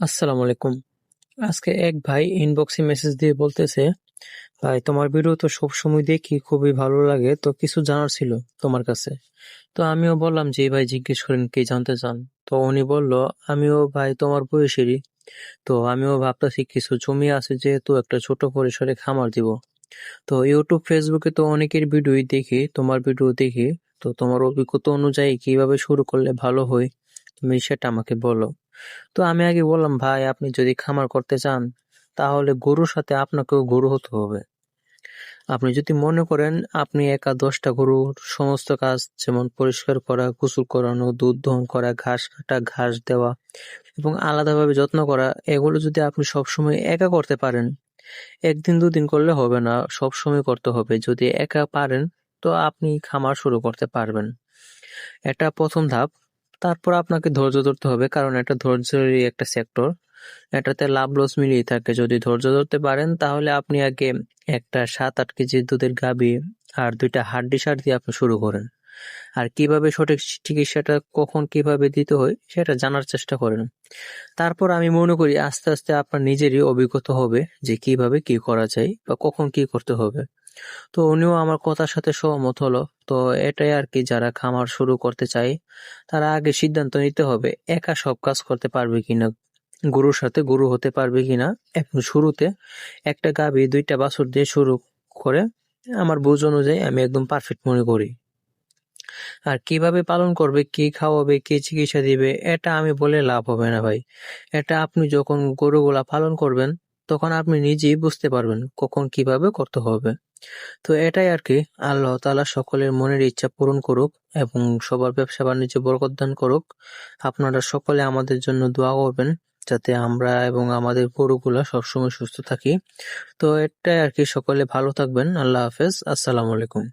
আসসালামু আলাইকুম। আজকে এক ভাই ইনবক্সে মেসেজ দিয়ে বলতেছে, ভাই, তোমার ভিডিও তো সবসময় দেখি, খুবই ভালো লাগে, তো কিছু জানার ছিল তোমার কাছে। তো আমিও বললাম যে ভাই জিজ্ঞেস করেন কি জানতে চান? তো উনি বলল, আমিও ভাই তোমার বয়সেরই, তো আমিও ভাবতেছি কিছু জমি আছে যেহেতু একটা ছোট পরিসরে খামার দিব। তো ইউটিউব ফেসবুকে তো অনেকের ভিডিওই দেখি, তোমার ভিডিও দেখি, তো তোমার অভিজ্ঞতা অনুযায়ী কীভাবে শুরু করলে ভালো হয়, তুমি সেটা আমাকে বলো। তো আমি আগে বললাম, ভাই, আপনি যদি খামার করতে চান, তাহলে গরুর সাথে আপনাকেও গরু হতে হবে। আপনি যদি মনে করেন আপনি একা দশটা গরুর সমস্ত কাজ, যেমন পরিষ্কার করা, গোসল করানো, দুধ দহন করা, ঘাস কাটা, ঘাস দেওয়া এবং আলাদাভাবে যত্ন করা, এগুলো যদি আপনি সবসময় একা করতে পারেন, একদিন দুদিন করলে হবে না, সবসময় করতে হবে। যদি একা পারেন, তো আপনি খামার শুরু করতে পারবেন। এটা প্রথম ধাপ। তারপর আপনাকে ধৈর্য ধরতে হবে, কারণ এটা ধৈর্যেরই একটা সেক্টর এটাতে লাভ লস মিলিয়ে থাকে। যদি ধৈর্য ধরতে পারেন, তাহলে আপনি আগে একটা সাত আট কেজি দুধের গাবি আর দুইটা হাড্ডি সার দিয়ে আপনি শুরু করেন। আর কীভাবে সঠিক চিকিৎসাটা কখন কীভাবে দিতে হয়, সেটা জানার চেষ্টা করেন। তারপর আমি মনে করি আস্তে আস্তে আপনার নিজেরই অভিজ্ঞতা হবে যে কীভাবে কি করা যায় বা কখন কি করতে হবে। তো উনিও আমার কথার সাথে সহমত হলো। তো এটাই আর কি যারা খামার শুরু করতে চায়, তারা আগে সিদ্ধান্ত নিতে হবে, একা সব কাজ করতে পারবে কিনা, গরুর সাথে গরু হতে পারবে কিনা। এখন শুরুতে একটা গাভী দুইটা বাছুর দিয়ে শুরু করে আমার বুঝ অনুযায়ী আমি একদম পারফেক্ট মনে করি। আর কীভাবে পালন করবে, কি খাওয়াবে, কি চিকিৎসা দিবে, এটা আমি বলে লাভ হবে না ভাই। এটা আপনি যখন গরুগুলা পালন করবেন তখন আপনি নিজেই বুঝতে পারবেন কখন কীভাবে করতে হবে। তো এটাই আর কি আল্লাহ তালা সকলের মনের ইচ্ছা পূরণ করুক এবং সবার ব্যবসা বাণিজ্য বরকত দান করুক। আপনারা সকলে আমাদের জন্য দোয়া করবেন যাতে আমরা এবং আমাদের গরুগুলা সবসময় সুস্থ থাকি। তো এটাই আর কি সকলে ভালো থাকবেন। আল্লাহ হাফেজ। আসসালামু আলাইকুম।